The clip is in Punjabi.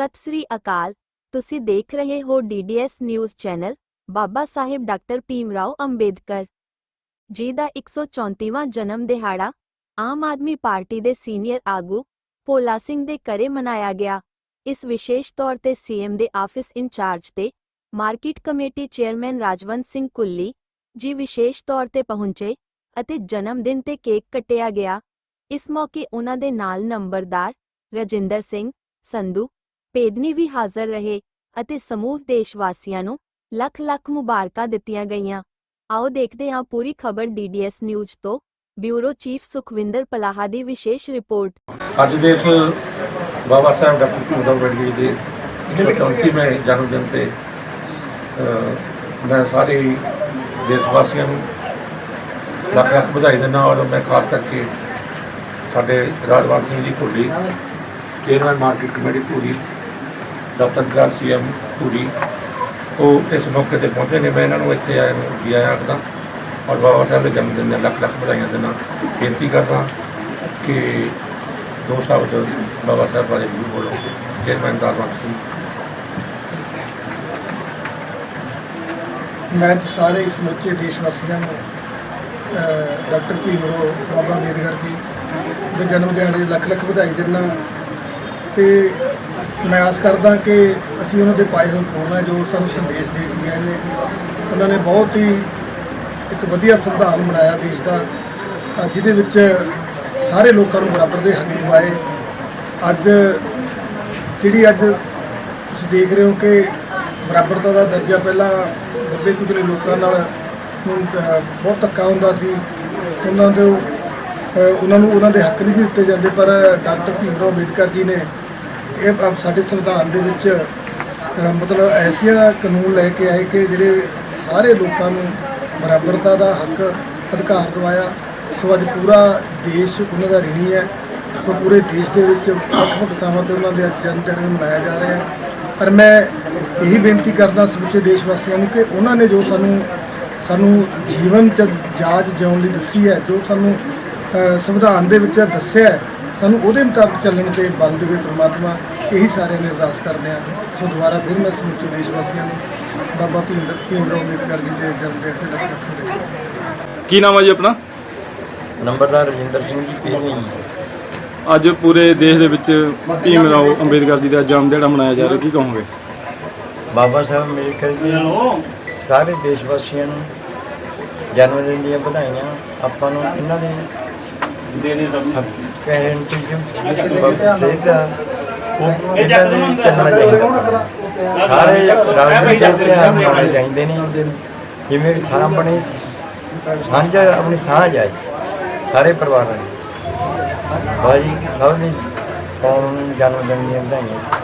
ਸਤਿ ਸ੍ਰੀ ਅਕਾਲ। ਤੁਸੀਂ ਦੇਖ ਰਹੇ ਹੋ DDS news channel Baba Saheb doctor Bhimrao Ambedkar ji ਦਾ 134ਵਾਂ ਜਨਮ ਦਿਹਾੜਾ। ਆਮ ਆਦਮੀ ਪਾਰਟੀ ਦੇ ਸੀਨੀਅਰ ਆਗੂ ਭੋਲਾ ਸਿੰਘ ਦੇ ਘਰੇ ਮਨਾਇਆ ਗਿਆ। ਇਸ ਵਿਸ਼ੇਸ਼ ਤੌਰ ਤੇ ਸੀਐਮ ਦੇ ਆਫਿਸ ਇੰਚਾਰਜ ਤੇ market committee chairman Rajwant Singh Kulli ji ਵਿਸ਼ੇਸ਼ ਤੌਰ ਤੇ ਪਹੁੰਚੇ ਅਤੇ ਜਨਮ ਦਿਨ ਤੇ ਕੇਕ ਕੱਟਿਆ ਗਿਆ। ਇਸ ਮੌਕੇ ਉਹਨਾਂ ਦੇ ਨਾਲ ਨੰਬਰਦਾਰ ਰਜਿੰਦਰ ਸਿੰਘ ਸੰਧੂ ਪੇਦਨੀ ਵੀ ਹਾਜ਼ਰ ਰਹੇ ਅਤੇ ਸਮੂਹ ਦੇਸ਼ ਵਾਸੀਆਂ ਨੂੰ ਲੱਖ ਲੱਖ ਮੁਬਾਰਕਾਂ ਦਿੱਤੀਆਂ ਗਈਆਂ। ਆਓ ਦੇਖਦੇ ਹਾਂ ਪੂਰੀ ਖਬਰ ਡੀਡੀਐਸ ਨਿਊਜ਼ ਤੋਂ। ਬਿਊਰੋ ਚੀਫ ਸੁਖਵਿੰਦਰ ਪਲਾਹਾ ਦੀ ਵਿਸ਼ੇਸ਼ ਰਿਪੋਰਟ। ਅੱਜ ਦੇ ਇਸ ਬਾਬਾ ਸਾਹਿਬ ਡਾਕਟਰ ਭੀਮਰਾਓ ਅੰਬੇਡਕਰ ਦੇ 134ਵੇਂ ਜਨਮ ਦਿਨ ਤੇ ਮੈਂ ਸਾਰੇ ਦੇਸ਼ ਵਾਸੀਆਂ ਨੂੰ ਲੱਖ ਲੱਖ ਵਧਾਈ ਦਿੰਦਾ ਔਰ ਮੈਂ ਖਾਸ ਕਰਕੇ ਸਾਡੇ Rajwant Singh ji ਭੁੱਲੀ chairman market committee ਭੂਰੀ ਦਫ਼ਤਰ ਦਾ ਸੀਐਮ ਭੂਰੀ ਉਹ ਇਸ ਮੌਕੇ ਤੇ ਪਹੁੰਚੇ ਨੇ। ਮੈਂ ਇਹਨਾਂ ਨੂੰ ਇੱਥੇ ਆਇਆ ਨੂੰ ਜੀ ਆਇਆਂ ਆਖਦਾ, ਔਰ ਬਾਬਾ ਸਾਹਿਬ ਦੇ ਜਨਮ ਦਿਨ ਦੀਆਂ ਲੱਖ ਲੱਖ ਵਧਾਈਆਂ ਦੇਣਾ ਬੇਨਤੀ ਕਰਦਾ ਕਿ ਦੋ ਸ਼ਬਦ ਬਾਬਾ ਸਾਹਿਬ ਬਾਰੇ ਵੀ ਬੋਲੋ। ਚੇਅਰਮੈਨ ਰਾਜਵੰਤ ਸਿੰਘ ਮੈਂ ਤੇ ਸਾਰੇ ਸਮੁੱਚੇ ਦੇਸ਼ ਵਾਸੀਆਂ ਨੂੰ ਡਾਕਟਰ ਭੀਮਰਾਓ ਬਾਬਾ ਅੰਬੇਦਕਰ ਜੀ ਦੇ ਜਨਮ ਦਿਹਾੜੇ ਦੀ ਲੱਖ ਲੱਖ ਵਧਾਈ ਦਿੰਦਾ। ਤੇ ਮੈਂ ਆਸ ਕਰਦਾ ਕਿ ਅਸੀਂ ਉਹਨਾਂ ਦੇ ਪਾਏ ਹੋਏ ਪੂਰਨਾ ਜੋ ਸਾਨੂੰ ਸੰਦੇਸ਼ ਦੇ ਕੇ ਗਏ ਨੇ। ਉਹਨਾਂ ਨੇ ਬਹੁਤ ਹੀ ਇੱਕ ਵਧੀਆ ਸੰਵਿਧਾਨ ਬਣਾਇਆ ਦੇਸ਼ ਦਾ। ਜਿਹਦੇ ਵਿੱਚ ਸਾਰੇ ਲੋਕਾਂ ਨੂੰ ਬਰਾਬਰ ਦੇ ਹੱਕ ਦਿਵਾਏ ਅੱਜ ਜਿਹੜੀ ਅੱਜ ਤੁਸੀਂ ਦੇਖ ਰਹੇ ਹੋ ਕਿ ਬਰਾਬਰਤਾ ਦਾ ਦਰਜਾ ਪਹਿਲਾਂ ਦੱਬੇ ਕੁਚਲੇ ਲੋਕਾਂ ਨਾਲ ਬਹੁਤ ਧੱਕਾ ਹੁੰਦਾ ਸੀ। ਉਹਨਾਂ ਦੇ ਉਹਨਾਂ ਨੂੰ, ਉਹਨਾਂ ਦੇ ਹੱਕ ਨਹੀਂ ਸੀ ਦਿੱਤੇ ਜਾਂਦੇ, ਪਰ ਡਾਕਟਰ ਭੀਮ ਰਾਓ ਅੰਬੇਦਕਰ ਜੀ ਨੇ ਇਹ ਸਾਡੇ ਸੰਵਿਧਾਨ ਦੇ ਵਿੱਚ ਮਤਲਬ ਐਸੀਆਂ ਕਾਨੂੰਨ ਲੈ ਕੇ ਆਏ ਕਿ ਜਿਹੜੇ ਸਾਰੇ ਲੋਕਾਂ ਨੂੰ ਬਰਾਬਰਤਾ ਦਾ ਹੱਕ, ਅਧਿਕਾਰ ਦਵਾਇਆ। ਸੋ ਅੱਜ ਪੂਰਾ ਦੇਸ਼ ਉਹਨਾਂ ਦਾ ਰਿਣੀ ਹੈ। ਸੋ ਪੂਰੇ ਦੇਸ਼ ਦੇ ਵਿੱਚ ਵੱਖ ਵੱਖ ਥਾਵਾਂ ਤੇ ਉਹਨਾਂ ਦੇ ਅੱਜ ਜਨਮ ਦਿਨ ਮਨਾਇਆ ਜਾ ਰਿਹਾ ਹੈ। ਪਰ ਮੈਂ ਇਹੀ ਬੇਨਤੀ ਕਰਦਾ ਸਮੁੱਚੇ ਦੇਸ਼ ਵਾਸੀਆਂ ਨੂੰ ਕਿ ਉਹਨਾਂ ਨੇ ਜੋ ਸਾਨੂੰ ਸਾਨੂੰ ਜੀਵਨ ਚ ਜਾਜ ਜਿਉਣ ਲਈ ਦੱਸੀ ਹੈ, ਜੋ ਸਾਨੂੰ ਸੰਵਿਧਾਨ ਦੇ ਵਿੱਚ ਦੱਸਿਆ ਸਾਨੂੰ ਉਹਦੇ ਮੁਤਾਬਕ ਚੱਲਣ ਤੇ ਬਲ ਦੇਵੇ ਪ੍ਰਮਾਤਮਾ। ਇਹੀ ਸਾਰਿਆਂ ਨੇ ਅਰਦਾਸ ਕਰਦੇ ਹਾਂ। ਸੋ ਦੁਬਾਰਾ ਫਿਰ ਮੈਂ ਸਮੁੱਚੇ ਦੇਸ਼ ਵਾਸੀਆਂ ਨੂੰ ਬਾਬਾ ਭੀਮ ਭੀਮਰਾਓ ਅੰਬੇਦਕਰ ਜੀ ਦੇ ਜਨਮ ਦਿਨ ਤੇ ਲੱਖ ਲੱਖ ਕੀ ਨਾਮ ਹੈ ਜੀ ਆਪਣਾ? ਨੰਬਰਦਾਰ ਰਜਿੰਦਰ ਸਿੰਘ ਜੀ ਪੀਰਨੀ ਅੱਜ ਪੂਰੇ ਦੇਸ਼ ਦੇ ਵਿੱਚ ਭੀਮ ਰਾਓ ਅੰਬੇਦਕਰ ਜੀ ਦਾ ਜਨਮ ਦਿਹਾੜਾ ਮਨਾਇਆ ਜਾ ਰਿਹਾ ਕੀ ਕਹੋਗੇ? ਬਾਬਾ ਸਾਹਿਬ ਅੰਬੇਡਕਰ ਜੀ ਸਾਰੇ ਦੇਸ਼ ਵਾਸੀਆਂ ਨੂੰ ਜਨਮ ਦਿਨ ਦੀਆਂ ਵਧਾਈਆਂ। ਆਪਾਂ ਨੂੰ ਇਹਨਾਂ ਦੇ ਦੇਣੇ ਦਾ ਸਭ ਕਹਿਣ ਤੇ ਜੋ ਬਾਬਾ ਸਾਹਿਬ ਦਾ ਇਹਨਾਂ ਦੇ ਚੱਲਣਾ ਚਾਹੀਦਾ। ਸਾਰੇ ਰਲ ਮਿਲ ਕੇ ਤਿਉਹਾਰ ਮਨਾਉਣੇ ਚਾਹੀਦੇ ਨੇ ਜਿਵੇਂ ਸਾਂਝ ਬਣੇ ਸਾਂਝਾ ਆਪਣੀ ਸਾਂਝ ਆਏ ਸਾਰੇ ਪਰਿਵਾਰਾਂ ਦੀ। ਬਾਜੀ ਸਭ ਦੀ ਕੌਮ ਜਨਮ ਦਿਨ ਦੀਆਂ ਵਧਾਈਆਂ।